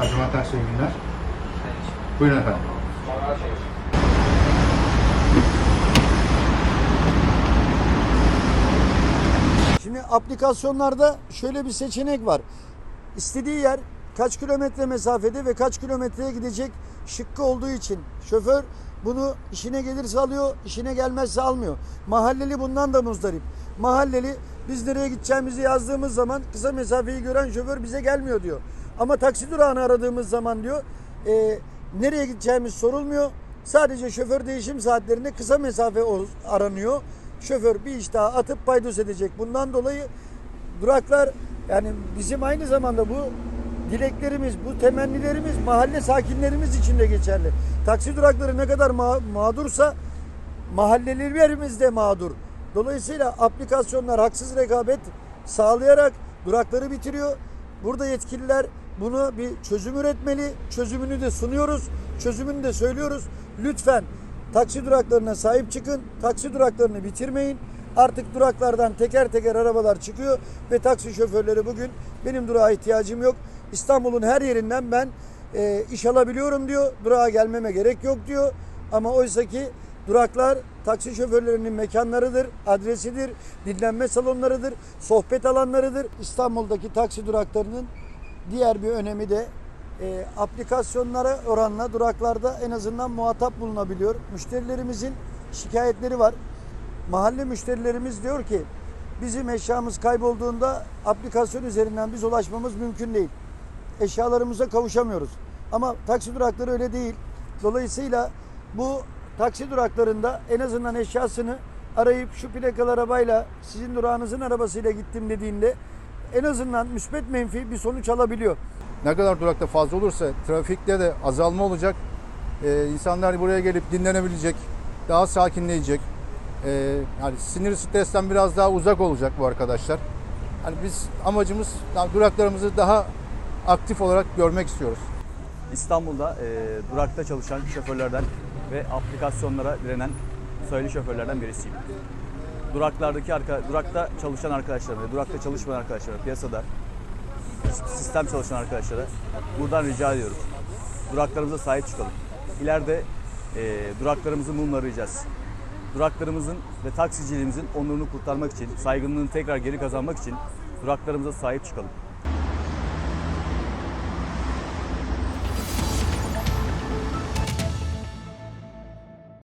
Taksi iyi günler. Buyurun efendim. Şimdi aplikasyonlarda şöyle bir seçenek var. İstediği yer kaç kilometre mesafede ve kaç kilometreye gidecek şıkkı olduğu için şoför bunu işine gelirse alıyor, işine gelmezse almıyor. Mahalleli bundan da muzdarip. Mahalleli biz nereye gideceğimizi yazdığımız zaman kısa mesafeyi gören şoför bize gelmiyor diyor. Ama taksi durağını aradığımız zaman diyor e, nereye gideceğimiz sorulmuyor. Sadece şoför değişim saatlerinde kısa mesafe aranıyor. Şoför bir iş daha atıp paydos edecek. Bundan dolayı duraklar yani bizim aynı zamanda bu dileklerimiz, bu temennilerimiz mahalle sakinlerimiz için de geçerli. Taksi durakları ne kadar ma- mağdursa mahallelerimiz de mağdur. Dolayısıyla aplikasyonlar haksız rekabet sağlayarak durakları bitiriyor. Burada yetkililer bunu bir çözüm üretmeli. Çözümünü de sunuyoruz. Çözümünü de söylüyoruz. Lütfen taksi duraklarına sahip çıkın. Taksi duraklarını bitirmeyin. Artık duraklardan teker teker arabalar çıkıyor ve taksi şoförleri bugün benim durağa ihtiyacım yok. İstanbul'un her yerinden ben e, iş alabiliyorum diyor. Durağa gelmeme gerek yok diyor. Ama oysa ki duraklar taksi şoförlerinin mekanlarıdır, adresidir, dinlenme salonlarıdır, sohbet alanlarıdır. İstanbul'daki taksi duraklarının diğer bir önemi de e, aplikasyonlara oranla duraklarda en azından muhatap bulunabiliyor. Müşterilerimizin şikayetleri var. Mahalle müşterilerimiz diyor ki bizim eşyamız kaybolduğunda aplikasyon üzerinden biz ulaşmamız mümkün değil. Eşyalarımıza kavuşamıyoruz. Ama taksi durakları öyle değil. Dolayısıyla bu taksi duraklarında en azından eşyasını arayıp şu plakalı arabayla sizin durağınızın arabasıyla gittim dediğinde en azından müspet menfi bir sonuç alabiliyor. Ne kadar durakta fazla olursa trafikte de azalma olacak. Ee, insanlar buraya gelip dinlenebilecek, daha sakinleyecek. Ee, yani sinir stresten biraz daha uzak olacak bu arkadaşlar. Yani biz amacımız yani duraklarımızı daha aktif olarak görmek istiyoruz. İstanbul'da e, durakta çalışan şoförlerden ve aplikasyonlara direnen sayılı şoförlerden birisiyim. Duraklardaki arka, durakta çalışan arkadaşlarım ve durakta çalışmayan arkadaşlara, piyasada sistem çalışan arkadaşlara buradan rica ediyoruz. Duraklarımıza sahip çıkalım. İleride e, duraklarımızı mumlarayacağız. Duraklarımızın ve taksiciliğimizin onurunu kurtarmak için, saygınlığını tekrar geri kazanmak için duraklarımıza sahip çıkalım.